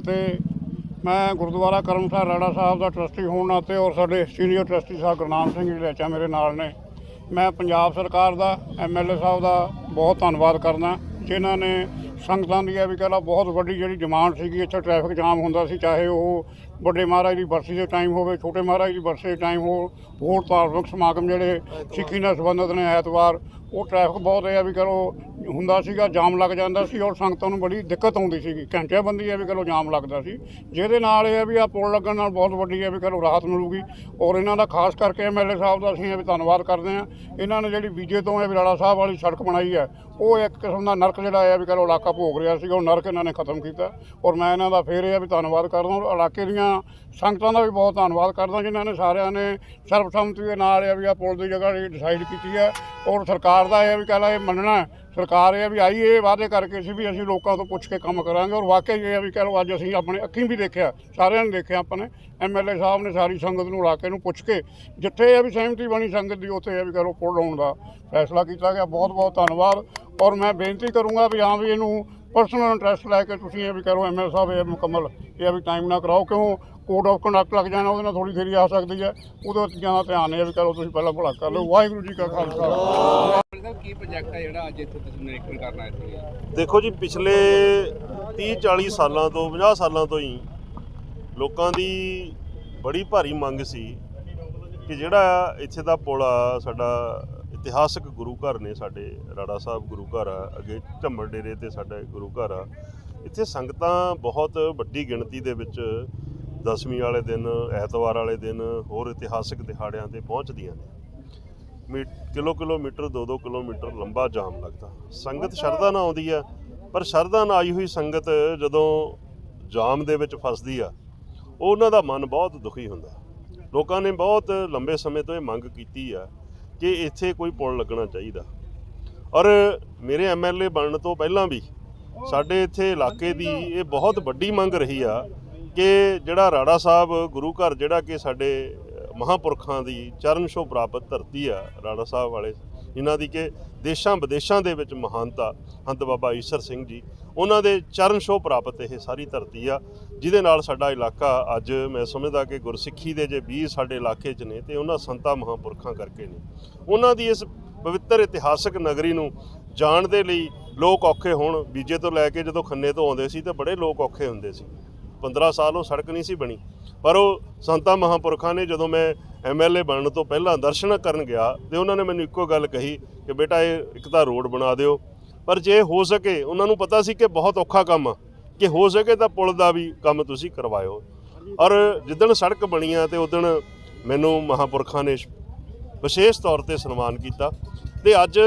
ਨਾਤੇ ਮੈਂ ਗੁਰਦੁਆਰਾ ਕਰਮਸਰ ਰਾੜਾ ਸਾਹਿਬ ਦਾ ਟਰਸਟੀ ਹੋਣ ਨਾਤੇ ਔਰ ਸਾਡੇ ਸੀਨੀਅਰ ਟਰਸਟੀ ਸਾਹਿਬ ਗੁਰਨਾਮ ਸਿੰਘ ਜੀ ਲੈਚਾ ਮੇਰੇ ਨਾਲ ਨੇ। ਮੈਂ ਪੰਜਾਬ ਸਰਕਾਰ ਦਾ ਐਮਐਲਏ ਸਾਹਿਬ ਦਾ ਬਹੁਤ ਧੰਨਵਾਦ ਕਰਦਾ। ਜਿਨ੍ਹਾਂ ਨੇ ਸੰਗਤਾਂ ਦੀ ਇਹ ਵੀ ਕਹਿੰਦਾ ਬਹੁਤ ਵੱਡੀ ਜਿਹੜੀ ਡਿਮਾਂਡ ਸੀਗੀ, ਇੱਥੇ ਟ੍ਰੈਫਿਕ ਜਾਮ ਹੁੰਦਾ ਸੀ, ਚਾਹੇ ਉਹ ਵੱਡੇ ਮਹਾਰਾਜ ਦੀ ਬਰਸੀ ਦੇ ਟਾਈਮ ਹੋਵੇ, ਛੋਟੇ ਮਹਾਰਾਜ ਦੀ ਬਰਸੀ ਦੇ ਟਾਈਮ ਹੋ ਹੋਰ ਧਾਰਮਿਕ ਸਮਾਗਮ ਜਿਹੜੇ ਸਿੱਖੀ ਨਾਲ ਸੰਬੰਧਿਤ ਨੇ ਐਤਵਾਰ, ਉਹ ਟ੍ਰੈਫਿਕ ਬਹੁਤ ਇਹ ਆ ਵੀ ਕਰੋ ਹੁੰਦਾ ਸੀਗਾ, ਜਾਮ ਲੱਗ ਜਾਂਦਾ ਸੀ ਔਰ ਸੰਗਤਾਂ ਨੂੰ ਬੜੀ ਦਿੱਕਤ ਆਉਂਦੀ ਸੀਗੀ। ਘੰਟਿਆਂ ਬੰਦੀ ਹੈ ਵੀ ਕਰੋ ਜਾਮ ਲੱਗਦਾ ਸੀ। ਜਿਹਦੇ ਨਾਲ ਇਹ ਹੈ ਵੀ ਆ ਪੁਲ ਲੱਗਣ ਨਾਲ ਬਹੁਤ ਵੱਡੀ ਹੈ ਵੀ ਕਰੋ ਰਾਹਤ ਮਿਲੂਗੀ। ਔਰ ਇਹਨਾਂ ਦਾ ਖਾਸ ਕਰਕੇ ਐਮਐਲਏ ਸਾਹਿਬ ਦਾ ਅਸੀਂ ਇਹ ਵੀ ਧੰਨਵਾਦ ਕਰਦੇ ਹਾਂ। ਇਹਨਾਂ ਨੇ ਜਿਹੜੀ ਬੀਜੇ ਤੋਂ ਇਹ ਵਿਰਾਲਾ ਸਾਹਿਬ ਵਾਲੀ ਸੜਕ ਬਣਾਈ ਹੈ ਉਹ ਇੱਕ ਕਿਸਮ ਦਾ ਨਰਕ ਜਿਹੜਾ ਹੈ ਵੀ ਕਰੋ ਇਲਾਕਾ ਭੋਗ ਰਿਹਾ ਸੀਗਾ, ਉਹ ਨਰਕ ਇਹਨਾਂ ਨੇ ਖਤਮ ਕੀਤਾ। ਔਰ ਮੈਂ ਇਹਨਾਂ ਦਾ ਫੇਰ ਇਹ ਆ ਵੀ ਧੰਨਵਾਦ ਕਰਦਾ ਔਰ ਇਲਾਕੇ ਦੀਆਂ ਸੰਗਤਾਂ ਦਾ ਵੀ ਬਹੁਤ ਧੰਨਵਾਦ ਕਰਦਾ ਜਿਨ੍ਹਾਂ ਨੇ ਸਾਰਿਆਂ ਨੇ ਸਰਬਸੰਮਤੀ ਦੇ ਨਾਲ ਇਹ ਵੀ ਆ ਪੁਲ ਦੀ ਜਗ੍ਹਾ ਡਿਸਾਈਡ ਕੀਤੀ ਹੈ। ਔਰ ਸਰਕਾਰ ਦਾ ਇਹ ਆ ਵੀ ਕਹਿੰਦਾ ਇਹ ਮੰਨਣਾ ਸਰਕਾਰ ਇਹ ਆ ਵੀ ਆਈ, ਇਹ ਵਾਅਦੇ ਕਰਕੇ ਸੀ ਵੀ ਅਸੀਂ ਲੋਕਾਂ ਤੋਂ ਪੁੱਛ ਕੇ ਕੰਮ ਕਰਾਂਗੇ। ਔਰ ਵਾਕਈ ਇਹ ਆ ਵੀ ਕਹ ਲਓ, ਅੱਜ ਅਸੀਂ ਆਪਣੇ ਅੱਖੀਂ ਵੀ ਦੇਖਿਆ, ਸਾਰਿਆਂ ਨੇ ਦੇਖਿਆ ਆਪਾਂ ਨੇ। ਐਮਐਲਏ ਸਾਹਿਬ ਨੇ ਸਾਰੀ ਸੰਗਤ ਨੂੰ ਲਾ ਕੇ ਨੂੰ ਪੁੱਛ ਕੇ, ਜਿੱਥੇ ਇਹ ਵੀ ਸਹਿਮਤੀ ਬਣੀ ਸੰਗਤ ਦੀ, ਉੱਥੇ ਇਹ ਵੀ ਕਰੋ ਪੁਲ ਲਾਉਣ ਦਾ ਫੈਸਲਾ ਕੀਤਾ ਗਿਆ। ਬਹੁਤ ਬਹੁਤ ਧੰਨਵਾਦ। ਔਰ ਮੈਂ ਬੇਨਤੀ ਕਰੂੰਗਾ ਵੀ ਹਾਂ ਵੀ ਇਹਨੂੰ ਪਰਸਨਲ ਇੰਟਰਸਟ ਲੈ ਕੇ ਤੁਸੀਂ ਇਹ ਵੀ ਕਰੋ ਐਮਐਲ ਸਾਹਿਬ ਇਹ ਮੁਕੰਮਲ ਇਹ ਵੀ ਟਾਈਮ ਨਾ ਕਰਾਓ ਕਿਉਂ? ਕੋਡ ਆਫ ਕੰਡਕਟ ਲੱਗ ਜਾਣਾ ਉਹਦੇ ਨਾਲ ਥੋੜੀ ਦੇਰੀ ਆ ਸਕਦੀ ਹੈ। ਉਹਦੇ ਚੀਜ਼ਾਂ ਦਾ ਧਿਆਨ ਇਹ ਵੀ ਕਰੋ ਤੁਸੀਂ ਪਹਿਲਾਂ ਭਲਾ ਕਰ ਲਓ। ਵਾਹਿਗੁਰੂ ਜੀ ਕਾ ਖਾਲਸਾ। ਕੀ ਪ੍ਰੋਜੈਕਟ ਹੈ ਜਿਹੜਾ ਅੱਜ ਇੱਥੇ ਤੁਸੀਂ ਨਿਰੀਖਣ ਕਰਨਾ ਇੱਥੇ? ਦੇਖੋ ਜੀ ਪਿਛਲੇ 30 40 ਸਾਲਾਂ ਤੋਂ 50 ਸਾਲਾਂ ਤੋਂ ਹੀ ਲੋਕਾਂ ਦੀ ਬੜੀ ਭਾਰੀ ਮੰਗ ਸੀ ਕਿ ਜਿਹੜਾ ਇੱਥੇ ਦਾ ਪੁਲ ਆ ਸਾਡਾ ਇਤਿਹਾਸਕ ਗੁਰੂ ਘਰ ਨੇ ਸਾਡੇ ਰਾੜਾ ਸਾਹਿਬ ਗੁਰੂ ਘਰ ਆ ਅੱਗੇ ਝੰਮਰ ਡੇਰੇ ਤੇ ਸਾਡਾ ਗੁਰੂ ਘਰ ਆ। ਇੱਥੇ ਸੰਗਤਾਂ ਬਹੁਤ ਵੱਡੀ ਗਿਣਤੀ ਦੇ ਵਿੱਚ ਦਸਵੀਂ ਵਾਲੇ ਦਿਨ ਐਤਵਾਰ ਵਾਲੇ ਦਿਨ ਹੋਰ ਇਤਿਹਾਸਕ ਦਿਹਾੜਿਆਂ ਤੇ ਪਹੁੰਚਦੀਆਂ ਨੇ। ਕਿਲੋ ਕਿਲੋਮੀਟਰ 2-2 ਕਿਲੋਮੀਟਰ ਲੰਬਾ ਜਾਮ ਲੱਗਦਾ। ਸੰਗਤ ਸ਼ਰਧਾ ਨਾਲ ਆਉਂਦੀ ਆ ਪਰ ਸ਼ਰਧਾ ਨਾਲ ਆਈ ਹੋਈ ਸੰਗਤ ਜਦੋਂ ਜਾਮ ਦੇ ਵਿੱਚ ਫਸਦੀ ਆ ਉਹਨਾਂ ਦਾ ਮਨ ਬਹੁਤ ਦੁਖੀ ਹੁੰਦਾ। ਲੋਕਾਂ ਨੇ ਬਹੁਤ ਲੰਬੇ ਸਮੇਂ ਤੋਂ ਇਹ ਮੰਗ ਕੀਤੀ ਆ ਕਿ ਇੱਥੇ ਕੋਈ ਪੁਲ ਲੱਗਣਾ ਚਾਹੀਦਾ। ਔਰ ਮੇਰੇ ਐਮਐਲਏ ਬਣਨ ਤੋਂ ਪਹਿਲਾਂ ਵੀ ਸਾਡੇ ਇੱਥੇ ਇਲਾਕੇ ਦੀ ਇਹ ਬਹੁਤ ਵੱਡੀ ਮੰਗ ਰਹੀ ਆ ਕਿ ਜਿਹੜਾ ਰਾੜਾ ਸਾਹਿਬ ਗੁਰੂ ਘਰ ਜਿਹੜਾ ਕਿ ਸਾਡੇ ਮਹਾਪੁਰਖਾਂ ਦੀ ਚਰਨ ਛੋਹ ਪ੍ਰਾਪਤ ਧਰਤੀ ਆ ਰਾੜਾ ਸਾਹਿਬ ਵਾਲੇ ਜਿਨ੍ਹਾਂ ਦੀ ਕਿ ਦੇਸ਼ਾਂ ਵਿਦੇਸ਼ਾਂ ਦੇ ਵਿੱਚ ਮਹਾਨਤਾ ਹੰਦ ਬਾਬਾ ਈਸ਼ਰ ਸਿੰਘ ਜੀ, ਉਹਨਾਂ ਦੇ ਚਰਨ ਛੋਹ ਪ੍ਰਾਪਤ ਇਹ ਸਾਰੀ ਧਰਤੀ ਆ, ਜਿਹਦੇ ਨਾਲ ਸਾਡਾ ਇਲਾਕਾ ਅੱਜ ਮੈਂ ਸਮਝਦਾ ਕਿ ਗੁਰਸਿੱਖੀ ਦੇ ਜੇ ਵੀਰ ਸਾਡੇ ਇਲਾਕੇ 'ਚ ਨੇ ਤੇ ਉਹਨਾਂ ਸੰਤਾਂ ਮਹਾਂਪੁਰਖਾਂ ਕਰਕੇ ਨੇ। ਉਹਨਾਂ ਦੀ ਇਸ ਪਵਿੱਤਰ ਇਤਿਹਾਸਕ ਨਗਰੀ ਨੂੰ ਜਾਣ ਦੇ ਲਈ ਲੋਕ ਔਖੇ ਹੋਣ। ਬੀਜੇ ਤੋਂ ਲੈ ਕੇ ਜਦੋਂ ਖੰਨੇ ਤੋਂ ਆਉਂਦੇ ਸੀ ਤਾਂ ਬੜੇ ਲੋਕ ਔਖੇ ਹੁੰਦੇ ਸੀ। 15 ਸਾਲ ਉਹ ਸੜਕ ਨਹੀਂ ਸੀ ਬਣੀ। ਪਰ ਉਹ ਸੰਤਾਂ ਮਹਾਂਪੁਰਖਾਂ ਨੇ ਜਦੋਂ ਮੈਂ ਐਮਐਲਏ ਬਣਨ ਤੋਂ ਪਹਿਲਾਂ ਦਰਸ਼ਨ ਕਰਨ ਗਿਆ ਤੇ ਉਹਨਾਂ ਨੇ ਮੈਨੂੰ ਇੱਕੋ ਗੱਲ ਕਹੀ ਕਿ ਬੇਟਾ ਇਹ ਇੱਕ ਤਾਂ ਰੋਡ ਬਣਾ ਦਿਓ। ਪਰ ਜੇ ਹੋ ਸਕੇ, ਉਹਨਾਂ ਨੂੰ ਪਤਾ ਸੀ ਕਿ ਬਹੁਤ ਔਖਾ ਕੰਮ ਆ। ਕਿ ਹੋ ਸਕੇ ਤਾਂ ਪੁਲ ਦਾ ਵੀ ਕੰਮ ਤੁਸੀਂ ਕਰਵਾਇਓ। ਔਰ ਜਿੱਦਣ ਸੜਕ ਬਣੀ ਆ ਤੇ ਉਦਣ ਮੈਨੂੰ ਮਹਾਪੁਰਖਾਂ ਨੇ ਵਿਸ਼ੇਸ਼ ਤੌਰ ਤੇ ਸਨਮਾਨ ਕੀਤਾ ਤੇ ਅੱਜ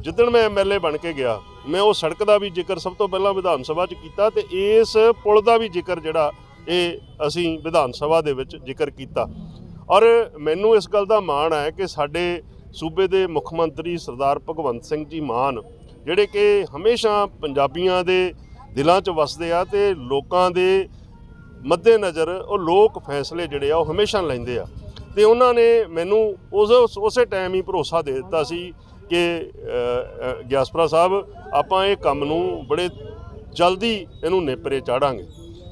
ਜਿੱਦਣ ਮੈਂ ਐਮਐਲਏ ਬਣ ਕੇ ਗਿਆ, ਮੈਂ ਉਹ ਸੜਕ ਦਾ ਵੀ ਜ਼ਿਕਰ ਸਭ ਤੋਂ ਪਹਿਲਾਂ ਵਿਧਾਨ ਸਭਾ 'ਚ ਕੀਤਾ ਤੇ ਇਸ ਪੁਲ ਦਾ ਵੀ ਜ਼ਿਕਰ ਜਿਹੜਾ ਇਹ ਅਸੀਂ ਵਿਧਾਨ ਸਭਾ ਦੇ ਵਿੱਚ ਜ਼ਿਕਰ ਕੀਤਾ। ਔਰ ਮੈਨੂੰ ਇਸ ਗੱਲ ਦਾ ਮਾਣ ਹੈ ਕਿ ਸਾਡੇ ਸੂਬੇ ਦੇ ਮੁੱਖ ਮੰਤਰੀ ਸਰਦਾਰ ਭਗਵੰਤ ਸਿੰਘ ਜੀ ਮਾਨ ਜਿਹੜੇ ਕਿ ਹਮੇਸ਼ਾ ਪੰਜਾਬੀਆਂ ਦੇ ਦਿਲਾਂ 'ਚ ਵਸਦੇ ਆ ਤੇ ਲੋਕਾਂ ਦੇ ਮੱਦੇ ਨਜ਼ਰ ਉਹ ਲੋਕ ਫੈਸਲੇ ਜਿਹੜੇ ਆ ਉਹ ਹਮੇਸ਼ਾ ਲੈਂਦੇ ਆ। ਤੇ ਉਹਨਾਂ ਨੇ ਮੈਨੂੰ ਉਸ ਉਸੇ ਟਾਈਮ ਹੀ ਭਰੋਸਾ ਦੇ ਦਿੱਤਾ ਸੀ ਕਿ ਅ, ਗਿਆਸਪੁਰਾ ਸਾਹਿਬ ਆਪਾਂ ਇਹ ਕੰਮ ਨੂੰ ਬੜੇ ਜਲਦੀ ਇਹਨੂੰ ਨੇਪਰੇ ਚਾੜਾਂਗੇ।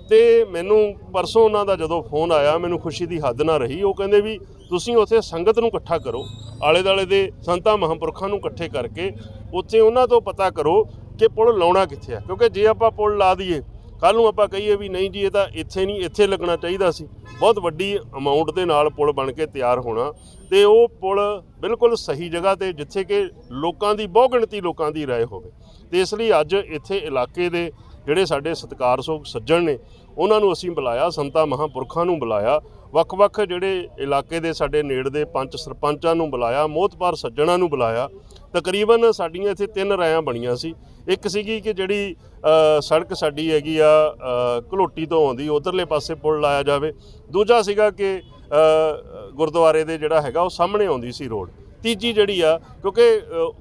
ਤੇ ਮੈਨੂੰ ਪਰਸੋਂ ਉਹਨਾਂ ਦਾ ਜਦੋਂ ਫੋਨ ਆਇਆ, ਮੈਨੂੰ ਖੁਸ਼ੀ ਦੀ ਹੱਦ ਨਾ ਰਹੀ। ਉਹ ਕਹਿੰਦੇ ਵੀ, ਤੁਸੀਂ ਉੱਥੇ ਸੰਗਤ ਨੂੰ ਇਕੱਠਾ ਕਰੋ ਆਲੇ ਦਾਲੇ ਦੇ ਸੰਤਾਂ ਮਹਾਂਪੁਰਖਾਂ ਨੂੰ ਇਕੱਠੇ ਕਰਕੇ ਉੱਥੇ ਉਹਨਾਂ ਤੋਂ ਪਤਾ ਕਰੋ ਕਿ ਪੁਲ ਲਾਉਣਾ ਕਿੱਥੇ ਆ। ਕਿਉਂਕਿ ਜੇ ਆਪਾਂ ਪੁਲ ਲਾ ਦਈਏ ਕੱਲ ਨੂੰ ਆਪਾਂ ਕਹੀਏ ਵੀ ਨਹੀਂ ਜੀ, ਇਹ ਤਾਂ ਇੱਥੇ ਨਹੀਂ, ਇੱਥੇ ਲੱਗਣਾ ਚਾਹੀਦਾ ਸੀ। ਬਹੁਤ ਵੱਡੀ ਅਮਾਉਂਟ ਦੇ ਨਾਲ ਪੁਲ ਬਣ ਕੇ ਤਿਆਰ ਹੋਣਾ ਤੇ ਉਹ ਪੁਲ ਬਿਲਕੁਲ ਸਹੀ ਜਗ੍ਹਾ ਤੇ ਜਿੱਥੇ ਕਿ ਲੋਕਾਂ ਦੀ, ਬਹੁਗਿਣਤੀ ਲੋਕਾਂ ਦੀ ਰਾਏ ਹੋਵੇ। ਤੇ ਇਸ ਲਈ ਅੱਜ ਇੱਥੇ ਇਲਾਕੇ ਦੇ ਜਿਹੜੇ ਸਾਡੇ ਸਤਿਕਾਰਯੋਗ ਸੱਜਣ ਨੇ, ਉਹਨਾਂ ਨੂੰ ਅਸੀਂ ਬੁਲਾਇਆ, ਸੰਤਾਂ ਮਹਾਂਪੁਰਖਾਂ ਨੂੰ ਬੁਲਾਇਆ। ਵੱਖ-ਵੱਖ ਜਿਹੜੇ ਇਲਾਕੇ ਦੇ ਸਾਡੇ ਨੇੜ ਦੇ ਪੰਚ ਸਰਪੰਚਾਂ ਨੂੰ ਬੁਲਾਇਆ ਮੋਹਤਪਾਰ ਸੱਜਣਾਂ ਨੂੰ ਬੁਲਾਇਆ। ਤਕਰੀਬਨ ਸਾਡੀਆਂ ਇੱਥੇ ਤਿੰਨ ਰਾਇਆਂ ਬਣੀਆਂ ਸੀ। ਇੱਕ ਸੀਗੀ ਕਿ ਜਿਹੜੀ ਸੜਕ ਸਾਡੀ ਹੈਗੀ ਆ ਘਲੋਟੀ ਤੋਂ ਆਉਂਦੀ, ਉਧਰਲੇ ਪਾਸੇ ਪੁਲ ਲਾਇਆ ਜਾਵੇ। ਦੂਜਾ ਸੀਗਾ ਕਿ ਗੁਰਦੁਆਰੇ ਦੇ ਜਿਹੜਾ ਹੈਗਾ, ਉਹ ਸਾਹਮਣੇ ਆਉਂਦੀ ਸੀ ਰੋਡ। ਤੀਜੀ ਜਿਹੜੀ ਆ, ਕਿਉਂਕਿ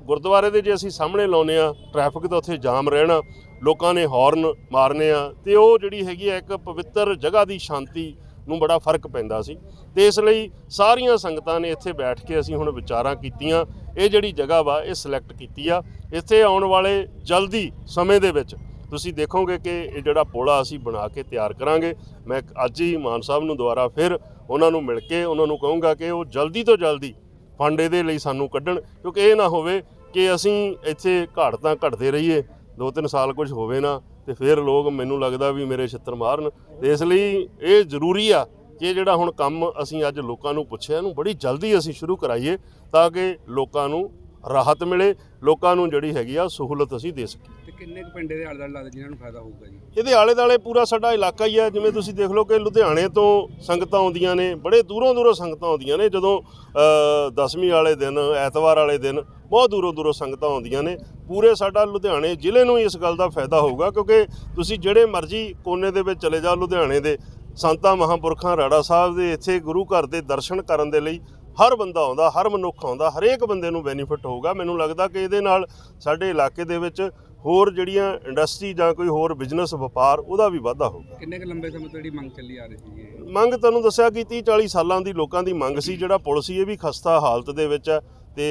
ਗੁਰਦੁਆਰੇ ਦੇ ਜੇ ਅਸੀਂ ਸਾਹਮਣੇ ਲਾਉਨੇ ਆ ਟ੍ਰੈਫਿਕ ਤਾਂ ਉੱਥੇ ਜਾਮ ਰਹਿਣਾ, ਲੋਕਾਂ ਨੇ ਹਾਰਨ ਮਾਰਨੇ ਆ, ਤੇ ਉਹ ਜਿਹੜੀ ਹੈਗੀ ਆ ਇੱਕ ਪਵਿੱਤਰ ਜਗ੍ਹਾ ਦੀ ਸ਼ਾਂਤੀ ਨੂੰ ਬੜਾ ਫ਼ਰਕ ਪੈਂਦਾ ਸੀ। ਤੇ ਇਸ ਲਈ ਸਾਰੀਆਂ ਸੰਗਤਾਂ ਨੇ ਇੱਥੇ ਬੈਠ ਕੇ ਅਸੀਂ ਹੁਣ ਵਿਚਾਰਾਂ ਕੀਤੀਆਂ, ਇਹ ਜਿਹੜੀ ਜਗ੍ਹਾ ਵਾ, ਇਹ ਸਿਲੈਕਟ ਕੀਤੀ ਆ। ਇੱਥੇ ਆਉਣ ਵਾਲੇ ਜਲਦੀ ਸਮੇਂ ਦੇ ਵਿੱਚ ਤੁਸੀਂ ਦੇਖੋਗੇ ਕਿ ਇਹ ਜਿਹੜਾ ਪੋਲਾ ਅਸੀਂ ਬਣਾ ਕੇ ਤਿਆਰ ਕਰਾਂਗੇ। ਮੈਂ ਅੱਜ ਹੀ ਮਾਨ ਸਾਹਿਬ ਨੂੰ ਦੁਬਾਰਾ ਫਿਰ ਉਹਨਾਂ ਨੂੰ ਮਿਲ ਕੇ ਉਹਨਾਂ ਨੂੰ ਕਹੂੰਗਾ ਕਿ ਉਹ ਜਲਦੀ ਤੋਂ ਜਲਦੀ ਫੰਡ ਇਹਦੇ ਲਈ ਸਾਨੂੰ ਕੱਢਣ, ਕਿਉਂਕਿ ਇਹ ਨਾ ਹੋਵੇ ਕਿ ਅਸੀਂ ਇੱਥੇ ਘਾਟ ਤਾਂ ਘਟਦੇ ਰਹੀਏ ਦੋ ਤਿੰਨ ਸਾਲ ਕੁਝ ਹੋਵੇ ਨਾ, ਤੇ ਫਿਰ ਲੋਕ ਮੈਨੂੰ ਲੱਗਦਾ ਵੀ ਮੇਰੇ ਛਿੱਤਰ ਮਾਰਨ। ਤੇ ਇਸ ਲਈ ਇਹ ਜ਼ਰੂਰੀ ਆ ਕਿ ਜਿਹੜਾ ਹੁਣ ਕੰਮ ਅਸੀਂ ਅੱਜ ਲੋਕਾਂ ਨੂੰ ਪੁੱਛਿਆ, ਇਹਨੂੰ ਬੜੀ ਜਲਦੀ ਅਸੀਂ ਸ਼ੁਰੂ ਕਰਾਈਏ, ਤਾਂ ਕਿ ਲੋਕਾਂ ਨੂੰ ਰਾਹਤ ਮਿਲੇ ਲੋਕਾਂ ਨੂੰ ਜਿਹੜੀ ਹੈਗੀ ਆ ਸਹੂਲਤ ਅਸੀਂ ਦੇ ਸਕੀਏ। ਤੇ ਕਿੰਨੇ ਕੁ ਪਿੰਡ ਦੇ ਆਲੇ ਦੁਆਲੇ ਲੱਗਦਾ ਜਿਨ੍ਹਾਂ ਨੂੰ ਫਾਇਦਾ ਹੋਊਗਾ ਜੀ? ਇਹਦੇ ਆਲੇ ਦਾਲੇ ਪੂਰਾ ਸਾਡਾ ਇਲਾਕਾ ਹੀ ਆ ਜਿਵੇਂ ਤੁਸੀਂ ਦੇਖ ਲਓ ਕਿ ਲੁਧਿਆਣੇ ਤੋਂ ਸੰਗਤਾਂ ਆਉਂਦੀਆਂ ਨੇ ਬੜੇ ਦੂਰੋਂ ਦੂਰੋਂ ਸੰਗਤਾਂ ਆਉਂਦੀਆਂ ਨੇ ਜਦੋਂ ਅ, ਦਸਵੀਂ ਵਾਲੇ ਦਿਨ ਐਤਵਾਰ ਵਾਲੇ ਦਿਨ ਬਹੁਤ ਦੂਰੋਂ ਦੂਰੋਂ ਸੰਗਤਾਂ ਆਉਂਦੀਆਂ ਨੇ। ਪੂਰੇ ਸਾਡਾ ਲੁਧਿਆਣੇ ਜ਼ਿਲ੍ਹੇ ਨੂੰ ਹੀ ਇਸ ਗੱਲ ਦਾ ਫਾਇਦਾ ਹੋਊਗਾ ਕਿਉਂਕਿ ਤੁਸੀਂ ਜਿਹੜੇ ਮਰਜ਼ੀ ਕੋਨੇ ਦੇ ਵਿੱਚ ਚਲੇ ਜਾਓ ਲੁਧਿਆਣੇ ਦੇ ਸੰਤਾਂ ਮਹਾਂਪੁਰਖਾਂ ਰਾੜਾ ਸਾਹਿਬ ਦੇ ਇੱਥੇ ਗੁਰੂ ਘਰ ਦੇ ਦਰਸ਼ਨ ਕਰਨ ਦੇ ਲਈ ਹਰ ਬੰਦਾ ਆਉਂਦਾ ਹਰ ਮਨੁੱਖ ਆਉਂਦਾ ਹਰੇਕ ਬੰਦੇ ਨੂੰ ਬੈਨੀਫਿਟ ਹੋਊਗਾ। ਮੈਨੂੰ ਲੱਗਦਾ ਕਿ ਇਹਦੇ ਨਾਲ ਸਾਡੇ ਇਲਾਕੇ ਦੇ ਵਿੱਚ ਹੋਰ ਜਿਹੜੀਆਂ ਇੰਡਸਟਰੀ ਜਾਂ ਕੋਈ ਹੋਰ ਬਿਜ਼ਨਸ ਵਪਾਰ ਉਹਦਾ ਵੀ ਵਾਧਾ ਹੋਊਗਾ। ਕਿੰਨੇ ਕੁ ਲੰਬੇ ਸਮੇਂ ਤੋਂ ਜਿਹੜੀ ਮੰਗ ਚੱਲੀ ਆ ਰਹੀ ਸੀ ਮੰਗ ਤੁਹਾਨੂੰ ਦੱਸਿਆ ਕਿ 30 40 ਸਾਲਾਂ ਦੀ ਲੋਕਾਂ ਦੀ ਮੰਗ ਸੀ ਜਿਹੜਾ ਪੁਲ ਸੀ ਇਹ ਵੀ ਖਸਤਾ ਹਾਲਤ ਦੇ ਵਿੱਚ ਹੈ ਤੇ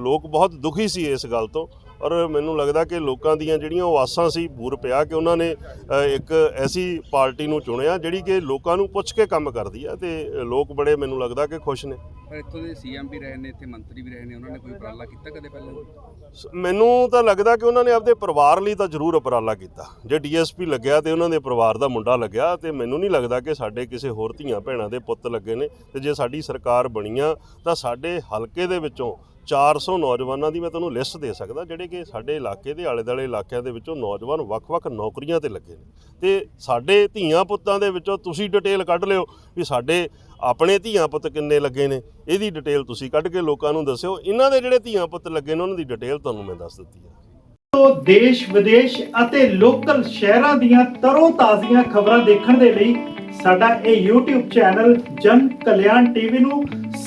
ਲੋਕ ਬਹੁਤ ਦੁਖੀ ਸੀ ਇਸ ਗੱਲ ਤੋਂ। ਔਰ ਮੈਨੂੰ ਲੱਗਦਾ ਕਿ ਲੋਕਾਂ ਦੀਆਂ ਜਿਹੜੀਆਂ ਉਹ ਆਸਾਂ ਸੀ ਬੂਰ ਪਿਆ ਕਿ ਉਹਨਾਂ ਨੇ ਇੱਕ ਐਸੀ ਪਾਰਟੀ ਨੂੰ ਚੁਣਿਆ ਜਿਹੜੀ ਕਿ ਲੋਕਾਂ ਨੂੰ ਪੁੱਛ ਕੇ ਕੰਮ ਕਰਦੀ ਹੈ ਤੇ ਲੋਕ ਬੜੇ ਮੈਨੂੰ ਲੱਗਦਾ ਕਿ ਖੁਸ਼ ਨੇ। ਪਰ ਇੱਥੋਂ ਦੇ ਸੀਐਮ ਵੀ ਰਹੇ ਨੇ ਇੱਥੇ ਮੰਤਰੀ ਵੀ ਰਹੇ ਨੇ ਉਹਨਾਂ ਨੇ ਕੋਈ ਉਪਰਾਲਾ ਕੀਤਾ ਕਦੇ ਪਹਿਲਾਂ ਮੈਨੂੰ ਤਾਂ ਲੱਗਦਾ ਕਿ ਉਹਨਾਂ ਨੇ ਆਪਦੇ ਪਰਿਵਾਰ ਲਈ ਤਾਂ ਜ਼ਰੂਰ ਉਪਰਾਲਾ ਕੀਤਾ। ਜੇ ਡੀਐਸਪੀ ਲੱਗਿਆ ਤੇ ਉਹਨਾਂ ਦੇ ਪਰਿਵਾਰ ਦਾ ਮੁੰਡਾ ਲੱਗਿਆ ਤੇ ਮੈਨੂੰ ਨਹੀਂ ਲੱਗਦਾ ਕਿ ਸਾਡੇ ਕਿਸੇ ਹੋਰ ਧੀਆਂ ਭੈਣਾਂ ਦੇ ਪੁੱਤ ਲੱਗੇ ਨੇ ਤੇ ਜੇ ਸਾਡੀ ਸਰਕਾਰ ਬਣੀਆਂ ਤਾਂ ਸਾਡੇ ਹਲਕੇ ਦੇ ਵਿੱਚੋਂ 400 ਨੌਜਵਾਨਾਂ ਦੀ ਮੈਂ ਤੁਹਾਨੂੰ ਲਿਸਟ ਦੇ ਸਕਦਾ, ਜਿਹੜੇ ਕਿ ਸਾਡੇ ਇਲਾਕੇ ਦੇ ਆਲੇ-ਦੁਆਲੇ ਇਲਾਕਿਆਂ ਦੇ ਵਿੱਚੋਂ ਨੌਜਵਾਨ ਵੱਖ-ਵੱਖ ਨੌਕਰੀਆਂ ਤੇ ਲੱਗੇ ਨੇ। ਤੇ ਸਾਡੇ ਧੀਆਂ ਪੁੱਤਾਂ ਦੇ ਵਿੱਚੋਂ ਤੁਸੀਂ ਡਿਟੇਲ ਕੱਢ ਲਿਓ ਵੀ ਸਾਡੇ ਆਪਣੇ ਧੀਆਂ ਪੁੱਤ ਕਿੰਨੇ ਲੱਗੇ ਨੇ। ਇਹਦੀ ਡਿਟੇਲ ਤੁਸੀਂ ਕੱਢ ਕੇ ਲੋਕਾਂ ਨੂੰ ਦੱਸਿਓ। ਇਹਨਾਂ ਦੇ ਜਿਹੜੇ ਧੀਆਂ ਪੁੱਤ ਲੱਗੇ ਨੇ, ਉਹਨਾਂ ਦੀ ਡਿਟੇਲ ਤੁਹਾਨੂੰ ਮੈਂ ਦੱਸ ਦਿੱਤੀ ਹੈ ਤੋਂ ਦੇਸ਼, ਵਿਦੇਸ਼ ਅਤੇ ਲੋਕਲ ਸ਼ਹਿਰਾਂ ਦੀਆਂ ਤਰੋ ਤਾਜ਼ੀਆਂ ਖਬਰਾਂ ਦੇਖਣ ਦੇ ਲਈ ਸਾਡਾ ਇਹ YouTube ਚੈਨਲ ਜਨ ਕਲਿਆਣ ਟੀਵੀ ਨੂੰ